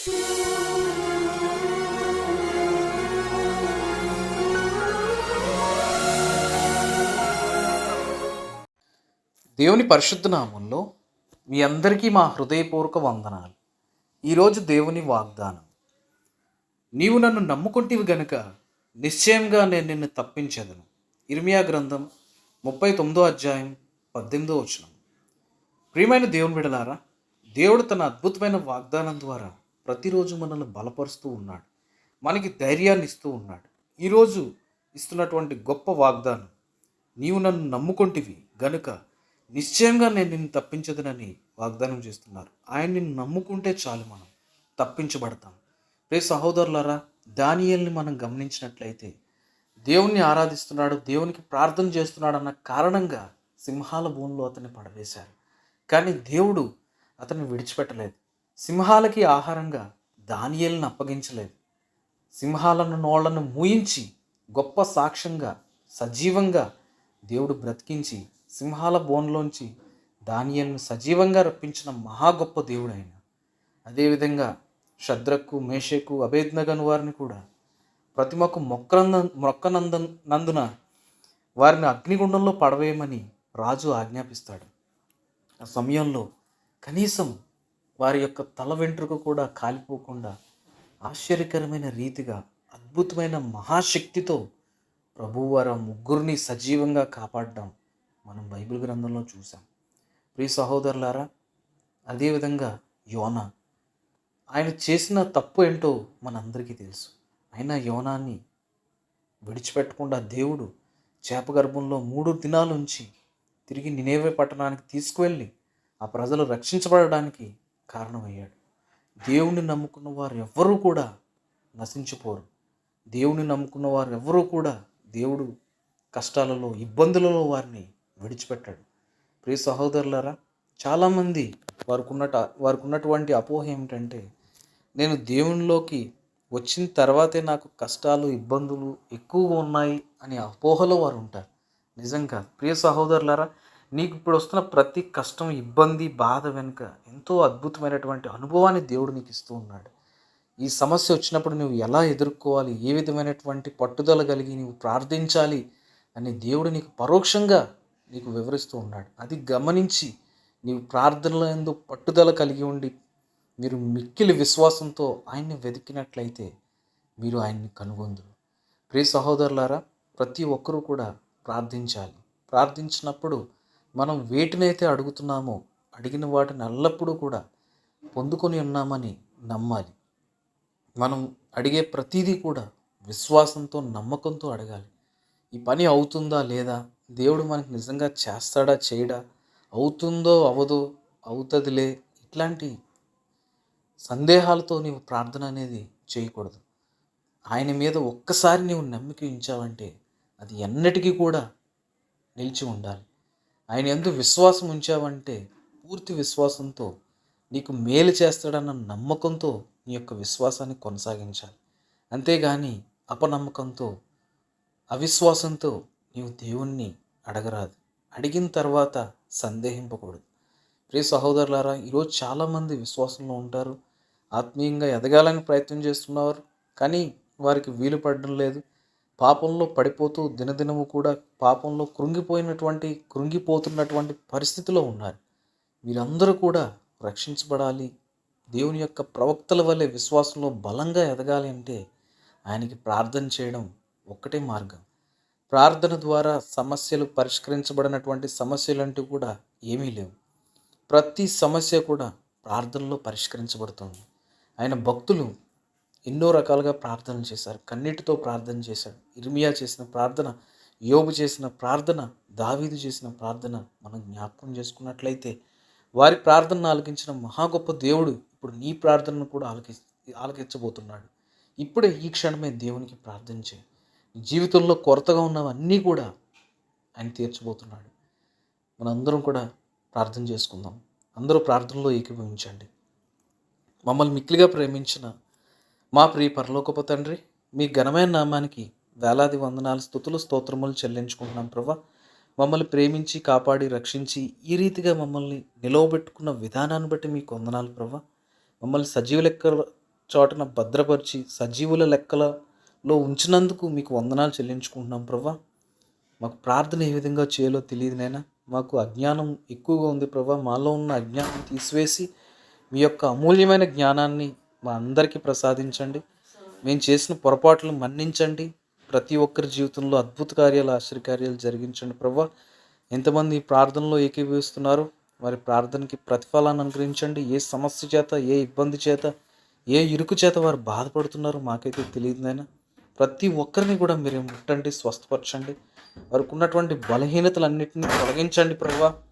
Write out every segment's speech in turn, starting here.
దేవుని పరిశుద్ధ నామంలో మీ అందరికీ మా హృదయపూర్వక వందనాలు. ఈరోజు దేవుని వాగ్దానం. నీవు నన్ను నమ్ముకుంటేవి గనుక నిశ్చయంగా నేను నిన్ను తప్పించదను. ఇర్మియా గ్రంథం ముప్పై తొమ్మిదో అధ్యాయం పద్దెనిమిదో వచనం. ప్రియమైన దేవుని విడలారా దేవుడు తన అద్భుతమైన వాగ్దానం ద్వారా ప్రతిరోజు మనల్ని బలపరుస్తూ ఉన్నాడు. మనకి ధైర్యాన్ని ఇస్తూ ఉన్నాడు. ఈరోజు ఇస్తున్నటువంటి గొప్ప వాగ్దానం నీవు నన్ను నమ్ముకుంటివి గనుక నిశ్చయంగా నేను నిన్ను తప్పించదనని వాగ్దానం చేస్తున్నారు. ఆయన నిన్ను నమ్ముకుంటే చాలు మనం తప్పించబడతాం. రే సహోదరులారా దానియల్ని మనం గమనించినట్లయితే దేవుణ్ణి ఆరాధిస్తున్నాడు దేవునికి ప్రార్థన చేస్తున్నాడు అన్న కారణంగా సింహాల భూమిలో అతన్ని పడవేశారు. కానీ దేవుడు అతన్ని విడిచిపెట్టలేదు. సింహాలకి ఆహారంగా దానియల్ని అప్పగించలేదు. సింహాలను నోళ్ళను మూయించి గొప్ప సాక్ష్యంగా సజీవంగా దేవుడు బ్రతికించి సింహాల బోన్లోంచి దానియల్ను సజీవంగా రప్పించిన మహా గొప్ప దేవుడు ఆయన అదేవిధంగా శద్రకు మేషకు అభేద్నగను వారిని కూడా ప్రతిమకు మొక్కనంద మొక్కనంద నందున వారిని అగ్నిగుండంలో పడవేయమని రాజు ఆజ్ఞాపిస్తాడు. ఆ సమయంలో కనీసం వారి యొక్క తల వెంట్రుక కూడా కాలిపోకుండా ఆశ్చర్యకరమైన రీతిగా అద్భుతమైన మహాశక్తితో ప్రభువారు ముగ్గురిని సజీవంగా కాపాడడం మనం బైబిల్ గ్రంథంలో చూసాం ప్రియ సహోదరులారా అదేవిధంగా యోన ఆయన చేసిన తప్పు ఏంటో మనందరికీ తెలుసు. అయినా యోనాన్ని విడిచిపెట్టకుండా దేవుడు చేప గర్భంలో మూడు దినాలుంచి తిరిగి నినేవే పట్టణానికి తీసుకువెళ్ళి ఆ ప్రజలు రక్షించబడడానికి కారణమయ్యాడు. దేవుణ్ణి నమ్ముకున్న వారు ఎవ్వరూ కూడా నశించిపోరు. దేవుని నమ్ముకున్న వారు ఎవ్వరూ కూడా దేవుడు కష్టాలలో ఇబ్బందులలో వారిని విడిచిపెట్టాడు. ప్రియ సహోదరులారా చాలామంది వారికి వారికి ఉన్నటువంటి అపోహ ఏమిటంటే నేను దేవునిలోకి వచ్చిన తర్వాతే నాకు కష్టాలు ఇబ్బందులు ఎక్కువగా ఉన్నాయి అనే అపోహలో వారు ఉంటారు. నిజంగా ప్రియ సహోదరులారా నీకు ఇప్పుడు వస్తున్న ప్రతి కష్టం ఇబ్బంది బాధ వెనుక ఎంతో అద్భుతమైనటువంటి అనుభవాన్ని దేవుడు నీకు ఇస్తూ ఉన్నాడు. ఈ సమస్య వచ్చినప్పుడు నువ్వు ఎలా ఎదుర్కోవాలి? ఏ విధమైనటువంటి పట్టుదల కలిగి నువ్వు ప్రార్థించాలి? అని దేవుడు నీకు పరోక్షంగా నీకు వివరిస్తూ ఉన్నాడు. అది గమనించి నీవు ప్రార్థనలో ఎందు పట్టుదల కలిగి ఉండి మీరు మిక్కిలి విశ్వాసంతో ఆయన్ని వెతికినట్లయితే మీరు ఆయన్ని కనుగొందురు. ప్రియ సహోదరులారా ప్రతి ఒక్కరూ కూడా ప్రార్థించాలి. ప్రార్థించినప్పుడు మనం వేటినైతే అడుగుతున్నామో అడిగిన వాటిని ఎల్లప్పుడూ కూడా పొందుకొని ఉన్నామని నమ్మాలి. మనం అడిగే ప్రతిదీ కూడా విశ్వాసంతో నమ్మకంతో అడగాలి. ఈ పని అవుతుందా లేదా? దేవుడు మనకి నిజంగా చేస్తాడా చేయడా? అవుతుందో అవదో అవుతుందిలే? ఇట్లాంటి సందేహాలతో నీవు ప్రార్థన అనేది చేయకూడదు. ఆయన మీద ఒక్కసారి నీవు నమ్మిక ఉంచావంటే అది ఎన్నటికీ కూడా నిలిచి ఉండాలి. ఆయన ఎందుకు విశ్వాసం ఉంచావంటే పూర్తి విశ్వాసంతో నీకు మేలు చేస్తాడన్న నమ్మకంతో నీ యొక్క విశ్వాసాన్ని కొనసాగించాలి. అంతేగాని అపనమ్మకంతో అవిశ్వాసంతో నీవు దేవుణ్ణి అడగరాదు. అడిగిన తర్వాత సందేహింపకూడదు. ప్రియ సహోదరులారా ఈరోజు చాలామంది విశ్వాసంలో ఉంటారు. ఆత్మీయంగా ఎదగాలని ప్రయత్నం చేస్తున్నారు. కానీ వారికి వీలు పడడం లేదు. పాపంలో పడిపోతూ దినదినము కూడా పాపంలో కృంగిపోయినటువంటి కృంగిపోతున్నటువంటి పరిస్థితిలో ఉన్నారు. వీరందరూ కూడా రక్షించబడాలి. దేవుని యొక్క ప్రవక్తల వల్లే విశ్వాసంలో బలంగా ఎదగాలి అంటే ఆయనకి ప్రార్థన చేయడం ఒక్కటే మార్గం. ప్రార్థన ద్వారా సమస్యలు పరిష్కరించబడినటువంటి సమస్యలు అంటూ కూడా ఏమీ లేవు. ప్రతి సమస్య కూడా ప్రార్థనలో పరిష్కరించబడుతుంది. ఆయన భక్తులు ఎన్నో రకాలుగా ప్రార్థనలు చేశారు. కన్నీటితో ప్రార్థన చేశాడు. ఇర్మియా చేసిన ప్రార్థన యోబు చేసిన ప్రార్థన దావీదు చేసిన ప్రార్థన మనం జ్ఞాపకం చేసుకున్నట్లయితే వారి ప్రార్థనను ఆలకించిన మహా గొప్ప దేవుడు ఇప్పుడు నీ ప్రార్థనను కూడా ఆలకి ఆలకించబోతున్నాడు. ఇప్పుడే ఈ క్షణమే దేవునికి ప్రార్థన చేయి. జీవితంలో కొరతగా ఉన్నవన్నీ కూడా ఆయన తీర్చబోతున్నాడు. మనందరం కూడా ప్రార్థన చేసుకుందాం. అందరూ ప్రార్థనలో ఏకీభవించండి. మమ్మల్ని మిక్కిలిగా ప్రేమించిన మా ప్రియ పరలోకపు తండ్రి మీ ఘనమైన నామానికి వేలాది వందనాలు స్థుతులు స్తోత్రములు చెల్లించుకుంటున్నాం ప్రభా. మమ్మల్ని ప్రేమించి కాపాడి రక్షించి ఈ రీతిగా మమ్మల్ని నిలవబెట్టుకున్న విధానాన్ని బట్టి మీకు వందనాలు ప్రభా. మమ్మల్ని సజీవ లెక్కల చోటన భద్రపరిచి సజీవుల లెక్కలలో ఉంచినందుకు మీకు వందనాలు చెల్లించుకుంటున్నాం ప్రభా. మాకు ప్రార్థన ఏ విధంగా చేయాలో తెలియదు నైనా మాకు అజ్ఞానం ఎక్కువగా ఉంది ప్రభా. మాలో ఉన్న అజ్ఞానం తీసివేసి మీ యొక్క అమూల్యమైన జ్ఞానాన్ని మా అందరికీ ప్రసాదించండి. మేము చేసిన పొరపాట్లు మన్నించండి. ప్రతి ఒక్కరి జీవితంలో అద్భుత కార్యాలు ఆశ్చర్యకార్యాలు జరిగించండి ప్రభా. ఎంతమంది ప్రార్థనలో ఏకీభవిస్తున్నారు? వారి ప్రార్థనకి ప్రతిఫలాన్ని అనుగ్రహించండి. ఏ సమస్య చేత ఏ ఇబ్బంది చేత ఏ ఇరుకు చేత వారు బాధపడుతున్నారో మాకైతే తెలియదు నాయన. ప్రతి ఒక్కరిని కూడా మీరు ముట్టండి స్వస్థపరచండి. వారికి ఉన్నటువంటి బలహీనతలన్నింటినీ తొలగించండి ప్రభా.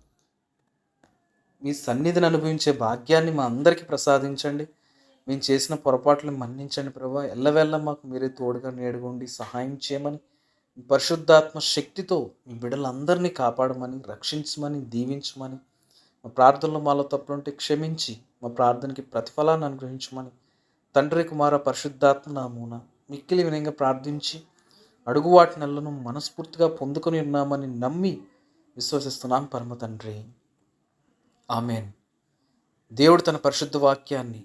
మీ సన్నిధిని అనుభవించే భాగ్యాన్ని మా అందరికీ ప్రసాదించండి. మేము చేసిన పొరపాట్లను మన్నించండి ప్రభా. ఎల్లవెల్ల మాకు మీరే తోడుగా నేడుగుండి సహాయం చేయమని పరిశుద్ధాత్మ శక్తితో మీ బిడ్డలందరినీ కాపాడమని రక్షించమని దీవించమని మా ప్రార్థనలో మాలో తప్పులుంటే క్షమించి మా ప్రార్థనకి ప్రతిఫలాన్ని అనుగ్రహించమని తండ్రి కుమార పరిశుద్ధాత్మ నామూన మిక్కిలి వినయంగా ప్రార్థించి అడుగు వాటి నెలను మనస్ఫూర్తిగా పొందుకొని ఉన్నామని నమ్మి విశ్వసిస్తున్నాం పరమ తండ్రి. ఆమెన్. దేవుడు తన పరిశుద్ధ వాక్యాన్ని